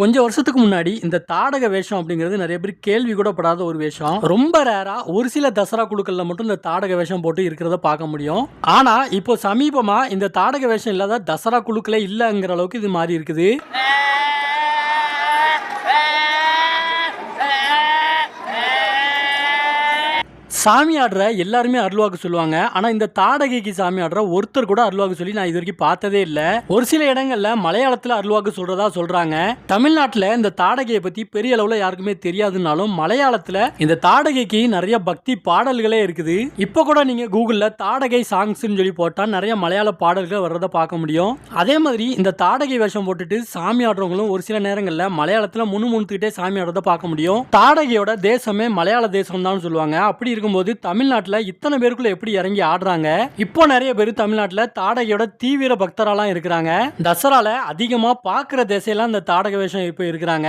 கொஞ்சம் வருஷத்துக்கு முன்னாடி இந்த தாடக வேஷம் அப்படிங்கிறது நிறைய பேர் கேள்வி கூட படாத ஒரு வேஷம். ரொம்ப ரேரா ஒரு சில தசரா குழுக்கள்ல மட்டும் இந்த தாடக வேஷம் போட்டு இருக்கிறத பார்க்க முடியும். ஆனா இப்போ சமீபமா இந்த தாடக வேஷம் இல்லாத தசரா குழுக்களே இல்லைங்கிற அளவுக்கு இது மாறி இருக்குது. சாமி ஆடுற எல்லாருமே அருள்வாக்கு சொல்லுவாங்க. ஆனா இந்த தாடகைக்கு சாமி ஆடுற ஒருத்தர் கூட அருள்வாக்கு சொல்லி நான் இது வரைக்கும் பார்த்ததே இல்லை. ஒரு சில இடங்கள்ல மலையாளத்துல அருள்வாக்கு சொல்றதா சொல்றாங்க. தமிழ்நாட்டுல இந்த தாடகையை பத்தி பெரிய அளவுல யாருக்குமே தெரியாதுனாலும் மலையாளத்துல இந்த தாடகைக்கு நிறைய பக்தி பாடல்களே இருக்குது. இப்போ கூட நீங்க கூகுள்ல தாடகை சாங்ஸ்னு சொல்லி போட்டா நிறைய மலையாள பாடல்கள் வர்றதை பார்க்க முடியும். அதே மாதிரி இந்த தாடகை வேஷம் போட்டுட்டு சாமி ஆடுறவங்களும் ஒரு சில நேரங்கள்ல மலையாளத்துல முணுமுணுத்துக்கிட்டே சாமி ஆடுறதை பார்க்க முடியும். தாடகையோட தேசமே மலையாள தேசம் தான் சொல்லுவாங்க. அப்படி இருக்கும் பார்க்கும்போது தமிழ்நாட்டில் இத்தனை பேருக்குள்ள எப்படி இறங்கி ஆடுறாங்க? இப்போ நிறைய பேர் தமிழ்நாட்டில் தாடகையோட தீவிர பக்தராலாம் இருக்கிறாங்க. தசரால அதிகமாக பார்க்குற திசையெல்லாம் இந்த தாடக வேஷம் இப்போ இருக்கிறாங்க.